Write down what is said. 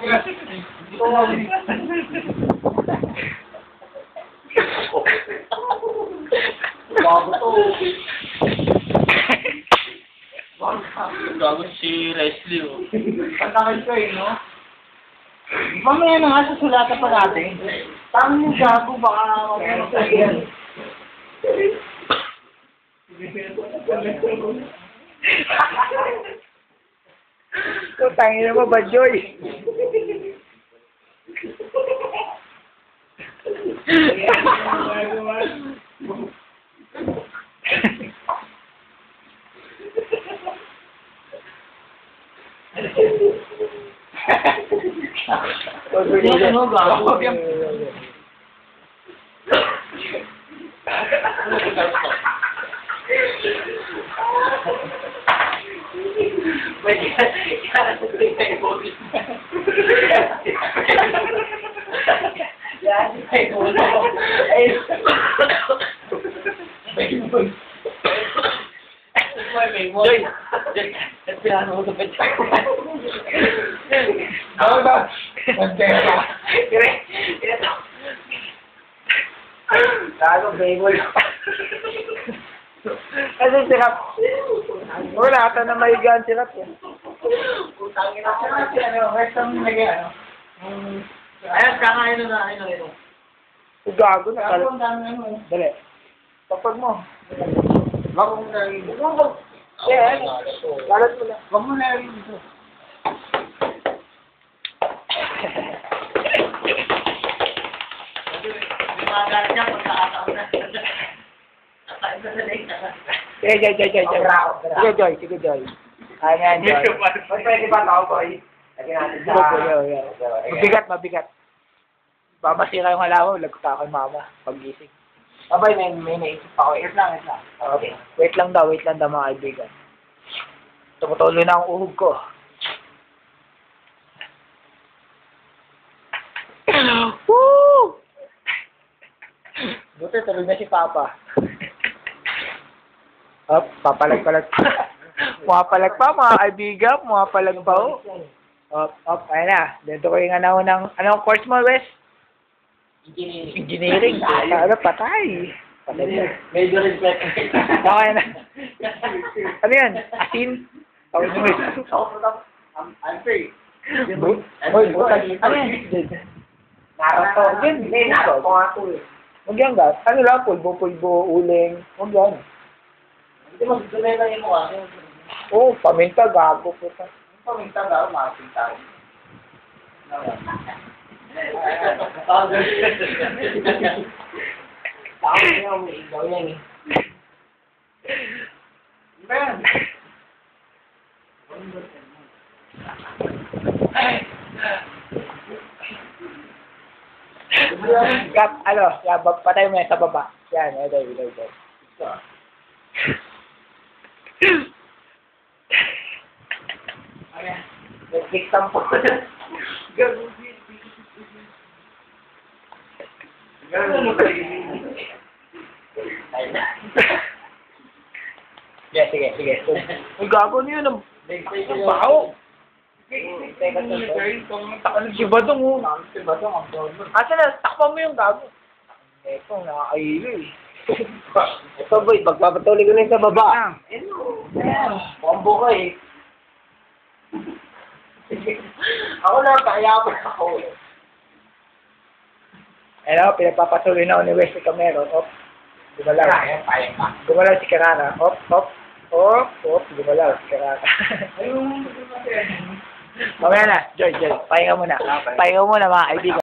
Bago to. Gago si Leslie, oh. Pagkakal ko eh, no? Mamaya na nga susulatan pa natin. Tama yung gago, baka mamaya sa yan. Tangin mo ba, Joy? no, no, Wait, yeah, yeah, Yung ano, gago. Joy! Joy! Pinano mo sa pwede. Ano ba? Pantera. Gago, bagel. Kasi sirap. Wala ata na maigaan sirap eh. Putang ina ko na sila, ano, rest ang nagay, Ayun, kakain na na, ayun, ayun. Gago na Gago, ang dami, ano, eh. Dali. Tapag mo. Mo na rin. Yeah, kalat mo na. Wag mo na rin dito. Gumagalit niya pagkakataon na. Kakain na na lang. Sige, Joy, Joy, Joy. Sige, Joy, sige, Joy. Ayan, Joy. Pwede ba tao, boy? Lagyan natin Joy. Mabigat, mabigat. Babasira yung halaman, lagot ako kay mama. Pag-gising. Abay, may, may naisip ako. Wait lang, wait lang. Okay. Wait lang daw, wait lang daw mga kaibigan. Tumutuloy na ang uhog ko. Woo! Buti tuloy na si Papa. Up, papalag-palag. Mumapalag pa mga kaibigan, mumapalag pa oh. Up, up, ayun na. Dito ko yung ano ng, anong course mo, Wes? Engineering. Ano, patay. Patay na. Medyo respect. Okay na. Ano yan? Asin? Tawag mo yun. I'm, I'm free. Bu- Hoy, butag. Ano yan? Naruto. Yun, Hindi, naruto nga to eh. Huwag yan, gas. Ano lang, pulbo-pulbo, uling. Huwag yan. Hindi mo, tunay lang yung mukha. Oo, oh, paminta, gago po paminta nga, umating tayo. Tao niya, umiigaw yan eh. Ben! Kap, ano, yan, bab- patay mo yan sa baba. Yan, ito, ito, ito. Ayan. Ang po. Ganun. Ganun. Ayun na. Sige, sige, sige. Ang gago niyo ng Ano si Badong mo? Si Badong ang bono. Asa na, takpan mo yung gago. Ito, nakakailo eh. Ito boy, pagpapatuloy ko na yung sa baba. Ayan. Bombo ka eh. Ako na, kaya pa ako eh. Ano, pinagpapatuloy na ako ni Wesley Camero. Op, gumalaw. Kaya, kaya pa. Gumalaw si Karana. Op, op, op, op, gumalaw si Karana. Ayun, Mamaya na, Joy, Joy, pahinga muna. Pahinga muna mga kaibigan.